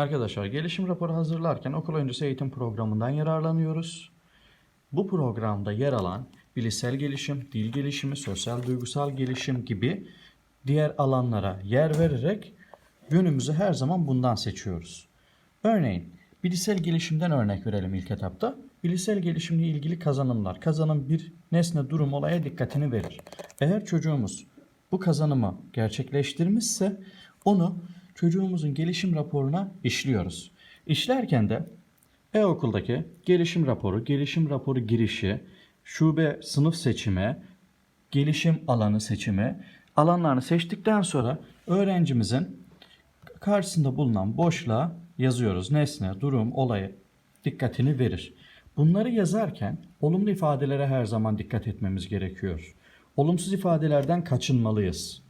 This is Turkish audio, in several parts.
Arkadaşlar gelişim raporu hazırlarken okul öncesi eğitim programından yararlanıyoruz. Bu programda yer alan bilişsel gelişim, dil gelişimi, sosyal duygusal gelişim gibi diğer alanlara yer vererek yönümüzü her zaman bundan seçiyoruz. Örneğin bilişsel gelişimden örnek verelim ilk etapta. Bilişsel gelişimle ilgili kazanımlar. Kazanım bir nesne durum olaya dikkatini verir. Eğer çocuğumuz bu kazanımı gerçekleştirmişse onu çocuğumuzun gelişim raporuna işliyoruz. İşlerken de e-okuldaki gelişim raporu, gelişim raporu girişi, şube sınıf seçimi, gelişim alanı seçimi alanlarını seçtikten sonra öğrencimizin karşısında bulunan boşluğa yazıyoruz. Nesne, durum, olayı dikkatini verir. Bunları yazarken olumlu ifadelere her zaman dikkat etmemiz gerekiyor. Olumsuz ifadelerden kaçınmalıyız.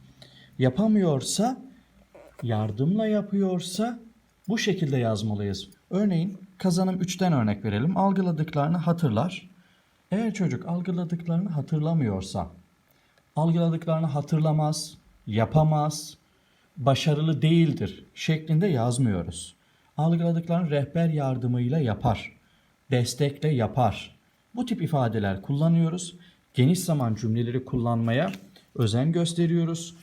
Yapamıyorsa, yardımla yapıyorsa bu şekilde yazmalıyız. Örneğin kazanım 3'ten örnek verelim. Algıladıklarını hatırlar. Eğer çocuk algıladıklarını hatırlamıyorsa, algıladıklarını hatırlamaz, yapamaz, başarılı değildir şeklinde yazmıyoruz. Algıladıklarını rehber yardımıyla yapar, destekle yapar. Bu tip ifadeler kullanıyoruz. Geniş zaman cümleleri kullanmaya özen gösteriyoruz.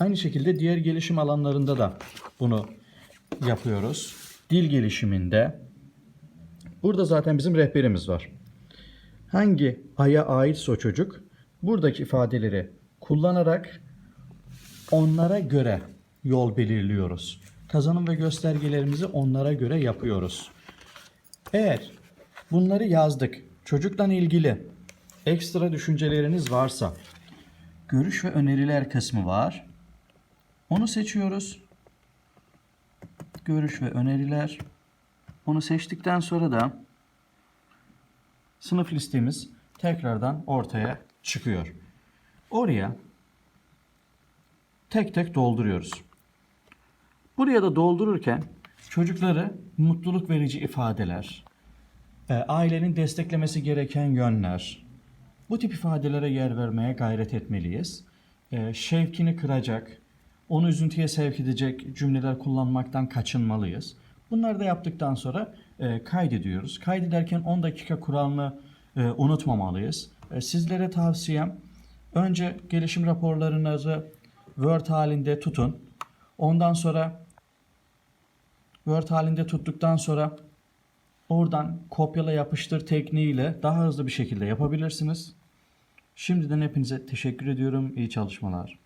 Aynı şekilde diğer gelişim alanlarında da bunu yapıyoruz. Dil gelişiminde burada zaten bizim rehberimiz var. Hangi aya aitse o çocuk buradaki ifadeleri kullanarak onlara göre yol belirliyoruz. Kazanım ve göstergelerimizi onlara göre yapıyoruz. Eğer bunları yazdık, çocukla ilgili ekstra düşünceleriniz varsa, görüş ve öneriler kısmı var. Onu seçiyoruz. Görüş ve öneriler. Onu seçtikten sonra da sınıf listemiz tekrardan ortaya çıkıyor. Oraya tek tek dolduruyoruz. Buraya da doldururken çocukları mutluluk verici ifadeler, e, ailenin desteklemesi gereken yönler, bu tip ifadelere yer vermeye gayret etmeliyiz. E, şevkini kıracak, onu üzüntüye sevk edecek cümleler kullanmaktan kaçınmalıyız. Bunları da yaptıktan sonra e, kaydediyoruz. Kaydederken 10 dakika kuralını e, unutmamalıyız. E, sizlere tavsiyem önce gelişim raporlarınızı Word halinde tutun. Ondan sonra Word halinde tuttuktan sonra oradan kopyala yapıştır tekniğiyle daha hızlı bir şekilde yapabilirsiniz. Şimdiden hepinize teşekkür ediyorum. İyi çalışmalar.